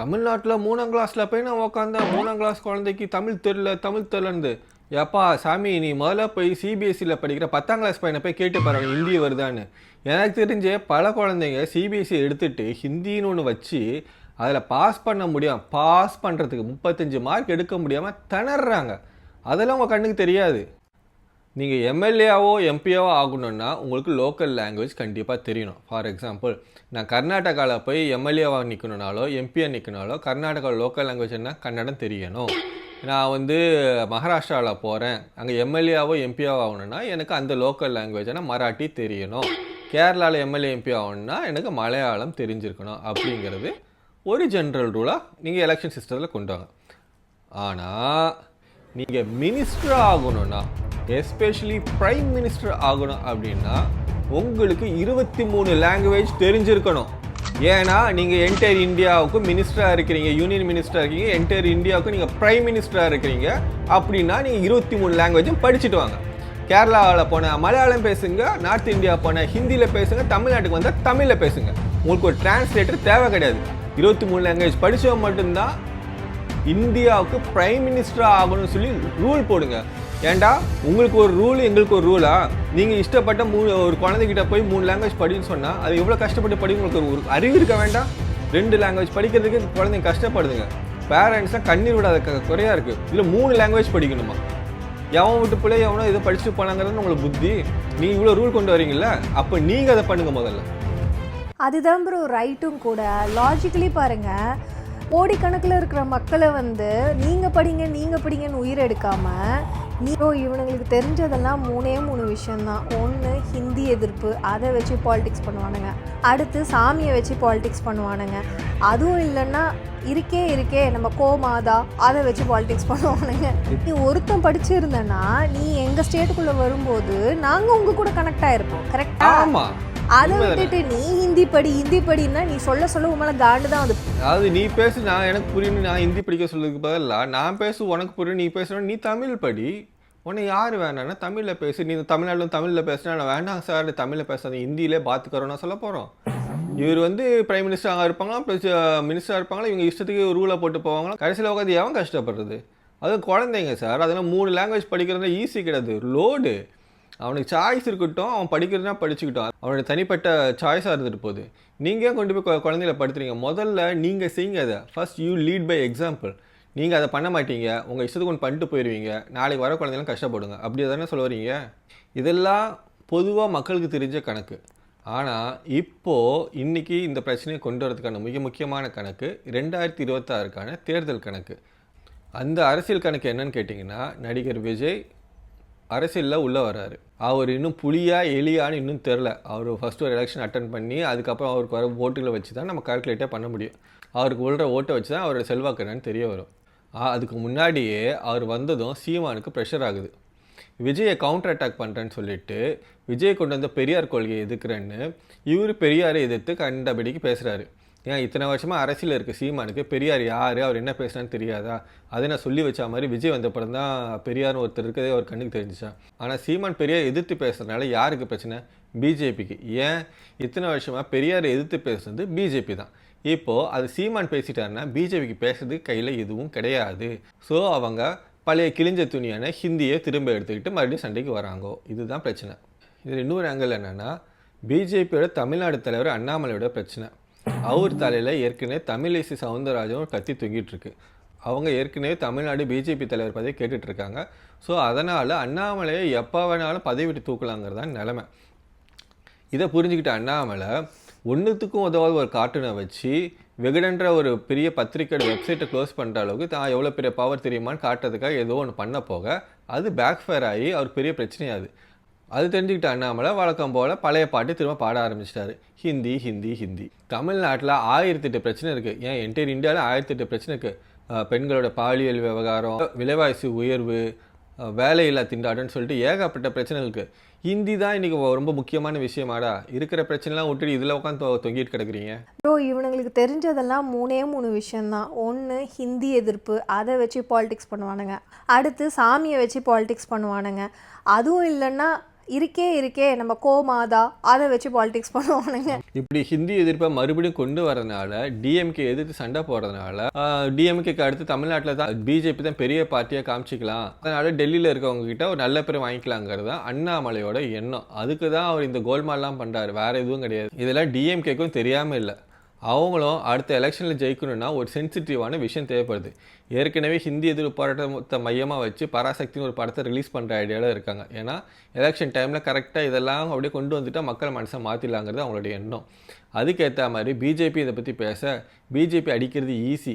தமிழ்நாட்டில் மூணாம் கிளாஸில் போய் நான் உக்காந்தேன் மூணாம் கிளாஸ் குழந்தைக்கு தமிழ் தெரில தமிழ் தெரிலந்து ஏப்பா சாமி நீ முதல்ல போய் சிபிஎஸ்சியில் படிக்கிற பத்தாம் கிளாஸ் பையனை போய் கேட்டு பாருங்க ஹிந்தி வருதான்னு. எனக்கு தெரிஞ்ச பல குழந்தைங்க சிபிஎஸ்சி எடுத்துட்டு ஹிந்தின்னு ஒன்று வச்சு அதில் பாஸ் பண்ண முடியும் பாஸ் பண்ணுறதுக்கு முப்பத்தஞ்சு மார்க் எடுக்க முடியாமல் திணறாங்க. அதெல்லாம் உங்கள் கண்ணுக்கு தெரியாது. நீங்கள் எம்எல்ஏவோ எம்பியாவோ ஆகணுன்னா உங்களுக்கு லோக்கல் லாங்குவேஜ் கண்டிப்பாக தெரியணும். ஃபார் எக்ஸாம்பிள் நான் கர்நாடகாவில் போய் எம்எல்ஏவாக நிற்கணுனாலோ எம்பியாக நிற்கணுனாலோ கர்நாடகாவில் லோக்கல் லாங்குவேஜ் என்ன கன்னடம் தெரியணும். நான் வந்து மகாராஷ்டிராவில் போகிறேன் அங்கே எம்எல்ஏவோ எம்பியாவோ ஆகணும்னா எனக்கு அந்த லோக்கல் லாங்குவேஜ்னா மராட்டி தெரியணும். கேரளாவில் எம்எல்ஏ எம்பி ஆகணும்னா எனக்கு மலையாளம் தெரிஞ்சிருக்கணும் அப்படிங்கிறது ஒரு ஜென்ரல் ரூலாக நீங்கள் எலெக்ஷன் சிஸ்டத்தில் கொண்டு வாங்க. ஆனால் நீங்கள் மினிஸ்டர் ஆகணும்னா எஸ்பெஷலி ப்ரைம் மினிஸ்டர் ஆகணும் அப்படின்னா உங்களுக்கு இருபத்தி மூணு லாங்குவேஜ் தெரிஞ்சிருக்கணும். ஏன்னா நீங்கள் என்டையர் இந்தியாவுக்கு மினிஸ்டராக இருக்கிறீங்க யூனியன் மினிஸ்டராக இருக்கீங்க என்டையர் இந்தியாவுக்கு நீங்கள் ப்ரைம் மினிஸ்டராக இருக்கிறீங்க அப்படின்னா நீங்கள் இருபத்தி மூணு லாங்குவேஜும் படிச்சுட்டு வாங்க. கேரளாவில் போன மலையாளம் பேசுங்க நார்த் இந்தியா போன ஹிந்தியில் பேசுங்க தமிழ்நாட்டுக்கு வந்தால் தமிழில் பேசுங்க. உங்களுக்கு ஒரு டிரான்ஸ்லேட்டர் தேவை கிடையாது. இருபத்தி மூணு லாங்குவேஜ் படித்தவங்க மட்டும்தான் இந்தியாவுக்கு ப்ரைம் மினிஸ்டராக ஆகணும்னு சொல்லி ரூல் போடுங்க. ஏண்டா? உங்களுக்கு ஒரு ரூல் எங்களுக்கு ஒரு ரூலா நீங்கள் இஷ்டப்பட்ட மூணு ஒரு குழந்தைகிட்ட போய் மூணு லாங்குவேஜ் படின்னு சொன்னால் அது எவ்வளோ கஷ்டப்பட்டு படி உங்களுக்கு ஒரு அறிவு இருக்க வேண்டாம். ரெண்டு லாங்குவேஜ் படிக்கிறதுக்கு குழந்தைங்க கஷ்டப்படுதுங்க. பேரண்ட்ஸ்லாம் கண்ணீர் விடாத க- இருக்குது இல்லை மூணு லாங்குவேஜ் படிக்கணுமா? எவன் விட்டு பிள்ளை எவனோ இதை படிச்சுட்டு போனாங்கிறது உங்களுக்கு புத்தி. நீ இவ்வளோ ரூல் கொண்டு வரீங்கள அப்போ நீங்கள் அதை பண்ணுங்க முதல்ல. அதுதான் ப்ரோ ரைட்டும் கூட. லாஜிக்கலி பாருங்கள் கோடிக்கணக்கில் இருக்கிற மக்களை வந்து நீங்கள் படிங்க நீங்கள் படிங்கன்னு உயிர் எடுக்காமல் நீ bro, இவனுங்களுக்கு தெரிஞ்சதெல்லாம் மூணே மூணு விஷயம்தான். ஒன்று ஹிந்தி எதிர்ப்பு அதை வச்சு பாலிடிக்ஸ் பண்ணுவானுங்க. அடுத்து சாமியை வச்சு பாலிடிக்ஸ் பண்ணுவானுங்க. அதுவும் இல்லைன்னா இருக்கே இருக்கே நம்ம கோமாதா அதை வச்சு பாலிடிக்ஸ் பண்ணுவானுங்க. நீ ஒருத்தன் படிச்சிருந்தனா நீ எங்கள் ஸ்டேட்டுக்குள்ளே வரும்போது நாங்கள் உங்கள் கூட கனெக்ட் ஆயிருப்போம் கரெக்டா ஆமாம் அதை விட்டுட்டு நீ ஹிந்தி படி ஹிந்தி படின்னா நீ சொல்ல சொல்ல மேல காண்டு தான் வந்து அதாவது நீ பேசு நான் எனக்கு புரியணும் நான் ஹிந்தி படிக்க சொல்றதுக்கு பதிலாக நான் பேசு உனக்கு புரியும் நீ பேசணும் நீ தமிழ் படி. உன்னை யார் வேணான்னா தமிழில் பேசு. நீ தமிழ்நாட்டிலும் தமிழில் பேசுனா நான் வேண்டாம் சார். தமிழில் பேசாத. ஹிந்தியிலே பார்த்துக்கிறோன்னா சொல்ல போகிறோம் இவர் வந்து பிரைம் மினிஸ்டராக இருப்பாங்களா ப்ளஸ் மினிஸ்டராக uh, இருப்பாங்களா இவங்க இஷ்டத்துக்கு ரூலை போட்டு போவாங்களா? கடைசியில் உட்காந்து எவன் கஷ்டப்படுறது? அது குழந்தைங்க சார். அதெல்லாம் மூணு லாங்குவேஜ் படிக்கிறது ஈஸி கிடையாது. லோடு அவனுக்கு சாய்ஸ் இருக்கட்டும் அவன் படிக்கிறதுனா படிச்சுக்கிட்டோம் அவனோட தனிப்பட்ட சாய்ஸாக இருந்துட்டு போகுது. நீங்கள் கொண்டு போய் கொ- குழந்தைகளை படுத்துறீங்க? முதல்ல நீங்கள் செய்யுங்க அதை. First you lead by example நீங்கள் அதை பண்ண மாட்டீங்க. உங்கள் இஷ்டத்துக்கு ஒன்று பண்ணிட்டு போயிடுவீங்க நாளைக்கு வர குழந்தைலாம் கஷ்டப்படுங்க. அப்படி தானே சொல்ல வரீங்க இதெல்லாம் பொதுவாக மக்களுக்கு தெரிஞ்ச கணக்கு. ஆனால் இப்போது இன்றைக்கி இந்த பிரச்சனையை கொண்டு வரதுக்கான மிக முக்கியமான கணக்கு ரெண்டாயிரத்தி இருபத்தாறுக்கான தேர்தல் கணக்கு. அந்த அரசியல் கணக்கு என்னன்னு கேட்டிங்கன்னா நடிகர் விஜய் அரசியலில் உள்ளே வர்றாரு. அவர் இன்னும் புலியா எலியான்னு இன்னும் தெரில அவர் ஃபஸ்ட்டு ஒரு எலெக்ஷன் அட்டன் பண்ணி அதுக்கப்புறம் அவருக்கு வர ஓட்டுகளை வச்சு தான் நம்ம கால்குலேட்டே பண்ண முடியும். அவருக்கு விழுற ஓட்டை வச்சு தான் அவரோட செல்வாக்கு என்னன்னு தெரிய வரும். அதுக்கு முன்னாடியே அவர் வந்ததும் சீமானுக்கு ப்ரெஷர் ஆகுது. விஜயை கவுண்டர் அட்டாக் பண்ணுறேன்னு சொல்லிட்டு விஜய் கொண்டு வந்த பெரியார் கொள்கையை எதிர்க்கிறேன்னு இவர் பெரியாரை எதிர்த்து கண்டபடிக்கு பேசுகிறாரு ஏன் இத்தனை வருஷமாக அரசியல் இருக்க சீமானுக்கு பெரியார் யார்? அவர் என்ன பேசுனான்னு தெரியாதா? அதை நான் சொல்லி வச்ச மாதிரி விஜய் வந்த அப்புறம் தான் பெரியார்னு ஒருத்தர் இருக்கதே அவர் கண்ணுக்கு தெரிஞ்சிச்சான் ஆனால் சீமான் பெரியார் எதிர்த்து பேசுறதுனால யாருக்கு பிரச்சனை? பிஜேபிக்கு. ஏன்? இத்தனை வருஷமாக பெரியார் எதிர்த்து பேசுறது பிஜேபி தான். இப்போது அது சீமான் பேசிட்டாருன்னா பிஜேபிக்கு பேசுறதுக்கு கையில் எதுவும் கிடையாது. ஸோ அவங்க பழைய கிழிஞ்ச துணியான ஹிந்தியை திரும்ப எடுத்துக்கிட்டு மறுபடியும் சண்டைக்கு வராங்கோ. இதுதான் பிரச்சனை. இதில் இன்னொரு ஆங்கிள் என்னென்னா பிஜேபியோட தமிழ்நாடு தலைவர் அண்ணாமலையோட பிரச்சனை. அவர் தலையில் ஏற்கனவே தமிழிசை சவுந்தரராஜன் கத்தி தூங்கிட்டு இருக்கு. அவங்க ஏற்கனவே தமிழ்நாடு பிஜேபி தலைவர் பதவி கேட்டுட்டு இருக்காங்க. ஸோ அதனால் அண்ணாமலையை எப்போ வேணாலும் பதவி விட்டு தூக்கலாங்கிறது தான் நிலமை. இதை புரிஞ்சுக்கிட்ட அண்ணாமலை ஒன்றுத்துக்கும் உதவாத ஒரு கார்ட்டூனை வச்சு வெகுடன்ற ஒரு பெரிய பத்திரிக்கை வெப்சைட்டை க்ளோஸ் பண்ணுற அளவுக்கு தான் எவ்வளோ பெரிய பவர் தெரியுமான்னு காட்டுறதுக்காக ஏதோ ஒன்று பண்ண போக அது பேக் ஃபயர் ஆகி அவர் பெரிய பிரச்சனையாது. அது தெரிஞ்சுக்கிட்ட அண்ணாமலை வழக்கம் போல் பழைய பாட்டு திரும்ப பாட ஆரம்பிச்சிட்டாரு. ஹிந்தி ஹிந்தி ஹிந்தி. தமிழ்நாட்டில் ஆயிரத்தெட்டு பிரச்சனை இருக்குது ஏன்? என்டையர் இந்தியாவில் ஆயிரத்தெட்டு பிரச்சனை இருக்குது பெண்களோட பாலியல் விவகாரம் விலைவாசி உயர்வு வேலையில்லா திண்டாட்டம்னு சொல்லிட்டு ஏகப்பட்ட பிரச்சனை இருக்குது ஹிந்தி தான் இன்றைக்கி ரொம்ப முக்கியமான விஷயமாடா. இருக்கிற பிரச்சனைலாம் விட்டுட்டு இதில் உட்காந்து தொ- தொங்கிட்டு கிடக்குறீங்க. ப்ரோ இவனுங்களுக்கு தெரிஞ்சதெல்லாம் மூணே மூணு விஷயந்தான் ஒன்று ஹிந்தி எதிர்ப்பு. அதை வச்சு பாலிடிக்ஸ் பண்ணுவானுங்க. அடுத்து சாமியை வச்சு பாலிடிக்ஸ் பண்ணுவானுங்க. அதுவும் இல்லைன்னா இருக்கே இருக்கே நம்ம கோமாதா அதை வச்சு பாலிடிக்ஸ் பண்ணுவானுங்க. இப்படி ஹிந்தி எதிர்ப்பை மறுபடியும் கொண்டு வரதுனால டிஎம்கே எதிர்த்து சண்டை போடுறதுனால டிஎம்கேக்கு அடுத்து தமிழ்நாட்டில் தான் பிஜேபி தான் பெரிய பார்ட்டியாக காமிச்சிக்கலாம். அதனால டெல்லியில் இருக்கவங்க கிட்ட ஒரு நல்ல பேர் வாங்கிக்கலாங்கிறது தான் அண்ணாமலையோட எண்ணம். அதுக்கு தான் அவர் இந்த கோல்மால்லாம் பண்ணுறாரு வேற எதுவும் கிடையாது. இதெல்லாம் டிஎம்கேக்கும் தெரியாமல் இல்லை. அவங்களும் அடுத்த எலெக்ஷனில் ஜெயிக்கணும்னா ஒரு சென்சிட்டிவான விஷயம் தேவைப்படுது. ஏற்கனவே ஹிந்தி எதிர்ப்பு போராட்டத்தை மையமாக வச்சு பராசக்தின்னு ஒரு படத்தை ரிலீஸ் பண்ணுற ஐடியாவில் இருக்காங்க. ஏன்னா எலெக்ஷன் டைமில் கரெக்டாக இதெல்லாம் அப்படியே கொண்டு வந்துட்டால் மக்கள் மனசை மாற்றிடலாங்கிறது அவங்களுடைய எண்ணம். அதுக்கேற்ற மாதிரி பிஜேபி இதை பற்றி பேச பிஜேபி அடிக்கிறது ஈஸி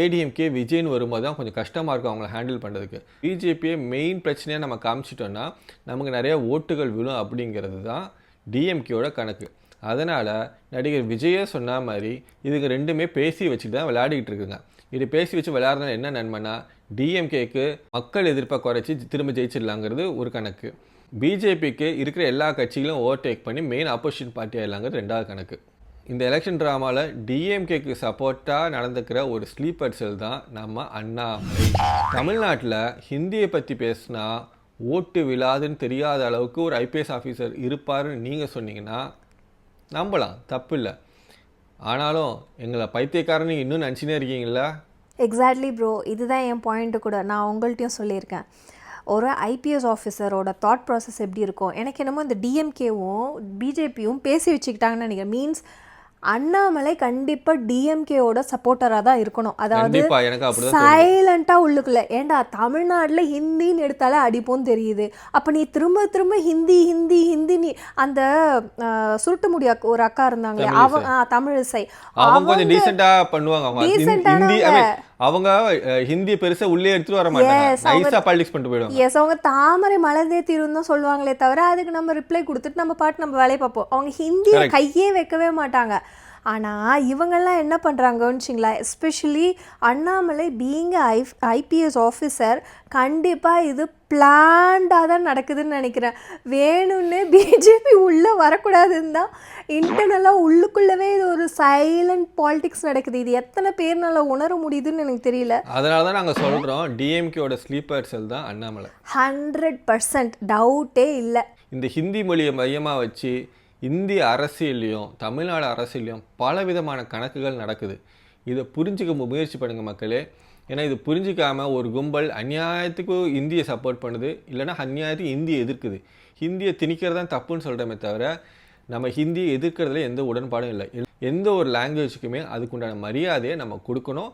ஏடிஎம்கே விஜய்னு வரும்போது தான் கொஞ்சம் கஷ்டமாக இருக்கும் அவங்கள ஹேண்டில் பண்ணுறதுக்கு பிஜேபியை மெயின் பிரச்சனையாக நம்ம காமிச்சிட்டோன்னா நமக்கு நிறைய ஓட்டுகள் விழும் அப்படிங்கிறது தான் டிஎம்கேயோட கணக்கு. அதனால் நடிகர் விஜயே சொன்ன மாதிரி இதுக்கு ரெண்டுமே பேசி வச்சுட்டு தான் விளையாடிக்கிட்டு இருக்குங்க. இது பேசி வச்சு விளையாடுறது என்ன நன்மைனா டிஎம்கேக்கு மக்கள் எதிர்ப்பை குறைச்சி திரும்ப ஜெயிச்சிடலாங்கிறது ஒரு கணக்கு. பிஜேபிக்கு இருக்கிற எல்லா கட்சிகளும் ஓவர்டேக் பண்ணி மெயின் ஆப்போசிஷன் பார்ட்டி இல்லாங்கிறது ரெண்டாவது கணக்கு. இந்த எலெக்ஷன் ட்ராமாவில் டிஎம்கேக்கு சப்போர்ட்டாக நடந்துக்கிற ஒரு ஸ்லீப்பர் செல் தான் நம்ம அண்ணாமலை. தமிழ்நாட்டில் ஹிந்தியை பற்றி பேசினா ஓட்டு விழாதுன்னு தெரியாத அளவுக்கு ஒரு ஐபிஎஸ் ஆஃபீஸர் இருப்பாருன்னு நீங்கள் சொன்னீங்கன்னா நம்பலாம் தப்பு இல்லை ஆனாலும் எங்களை பைத்தியக்காரன்னு இன்னும் நினச்சினே இருக்கீங்களா எக்ஸாக்ட்லி ப்ரோ இதுதான் என் பாயிண்ட்டு கூட. நான் உங்கள்கிட்டயும் சொல்லியிருக்கேன். ஒரு ஐபிஎஸ் ஆஃபீஸரோட தாட் ப்ராசஸ் எப்படி இருக்கும்? எனக்கு என்னமோ இந்த டிஎம்கேவும் பிஜேபியும் பேசி வச்சுக்கிட்டாங்கன்னு நினைக்கிறேன். மீன்ஸ் அண்ணாமலை கண்டிப்பாக டிஎம்கேவோட சப்போர்ட்டராக தான் இருக்கணும். அதாவது கண்டிப்பா. சைலண்ட்டாக உள்ளுக்குள்ள. ஏண்டா தமிழ்நாட்டில் ஹிந்தின்னு எடுத்தாலே அடிப்போம் தெரியுது. அப்போ நீ திரும்ப திரும்ப ஹிந்தி ஹிந்தி ஹிந்தி நீ அந்த சுருட்டு முடி அக்கா- ஒரு அக்கா இருந்தாங்களே. அவங்க தமிழிசை அவங்க அவங்க ஹிந்தி- பெருசா உள்ளே எடுத்துட்டு வர மாட்டாங்க. Yes, அவங்க- நைஸா பாலிடிக்ஸ் பண்ணிட்டு போயிடுவாங்க. எஸ் அவங்க தாமரை மலர்ந்தே தீரும் சொல்லுவாங்களே தவிர அதுக்கு நம்ம ரிப்ளை கொடுத்துட்டு நம்ம பாட்டு நம்ம வேலையை பார்ப்போம். அவங்க ஹிந்தியை. கையே வைக்கவே மாட்டாங்க. ஆனால் இவங்கெல்லாம் என்ன பண்ணுறாங்கன்னு வச்சிங்களேன் especially Annamalai being I IPS officer கண்டிப்பாக இது பிளான்டாக தான் நடக்குதுன்னு நினைக்கிறேன். வேணும்னே பிஜேபி உள்ளே வரக்கூடாதுன்னு தான் இன்டர்னலாக உள்ளுக்குள்ளவே இது ஒரு சைலண்ட் பாலிடிக்ஸ் நடக்குது. இது எத்தனை பேர்னால உணர முடியுதுன்னு எனக்கு தெரியல. அதனால தான் நாங்க சொல்றோம் டிஎம்கேயோட ஸ்லீப்பர் செல் தான் அண்ணாமலை. ஹண்ட்ரட் பர்சன்ட் டவுட்டே இல்லை. இந்த ஹிந்தி மொழியை மையமாக வச்சு இந்திய அரசியல்லையும் தமிழ்நாடு அரசியல்லையும் பல விதமான கணக்குகள் நடக்குது. இதை புரிஞ்சுக்க முயற்சி பண்ணுங்க மக்களே. ஏன்னா இது புரிஞ்சிக்காமல் ஒரு கும்பல் அந்நியாயத்துக்கு இந்தியை சப்போர்ட் பண்ணுது இல்லைன்னா அந்நியாயத்துக்கு இந்தியை எதிர்க்குது. ஹிந்தியை திணிக்கிறது தான் தப்புன்னு சொல்கிறோமே தவிர நம்ம ஹிந்தியை எதிர்க்கிறதுல எந்த உடன்பாடும் இல்லை. எந்த ஒரு லாங்குவேஜுக்குமே அதுக்குண்டான மரியாதையை நம்ம கொடுக்கணும்.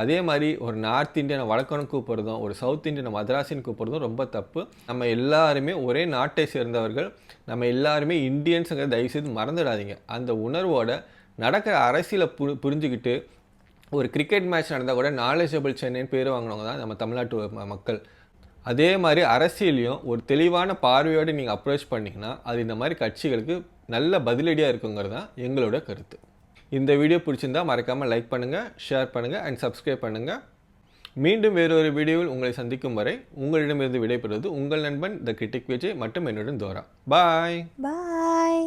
அதே மாதிரி ஒரு நார்த் இந்தியனை வழக்கம்னு கூப்பிட்றதும் ஒரு சவுத் இந்தியனை மதராசின்னு கூப்பிட்றதும் ரொம்ப தப்பு. நம்ம எல்லாருமே ஒரே நாட்டை சேர்ந்தவர்கள். நம்ம எல்லாருமே இந்தியன்ஸுங்கிற தயவுசெய்து மறந்துடாதீங்க. அந்த உணர்வோடு நடக்கிற அரசியலை பு புரிஞ்சுக்கிட்டு ஒரு கிரிக்கெட் மேட்ச் நடந்தால் கூட நாலேஜபிள் சென்னைன்னு பேர் வாங்கினவங்க தான் நம்ம தமிழ்நாட்டு மக்கள். அதே மாதிரி அரசியலையும் ஒரு தெளிவான பார்வையோடு நீங்கள் அப்ரோச் பண்ணிங்கன்னா அது இந்த மாதிரி கட்சிகளுக்கு நல்ல பதிலடியாக இருக்குங்கிறது தான் எங்களோட கருத்து. இந்த வீடியோ பிடிச்சிருந்தா மறக்காமல் லைக் பண்ணுங்கள் ஷேர் பண்ணுங்கள் அண்ட் சப்ஸ்கிரைப் பண்ணுங்கள் மீண்டும் வேறொரு வீடியோவில் உங்களை சந்திக்கும் வரை உங்களிடமிருந்து விடைபெறுவது உங்கள் நண்பன் த கிரிட்டிக் விஜய் மற்றும் என்னுடன் தோரா. பாய் பாய்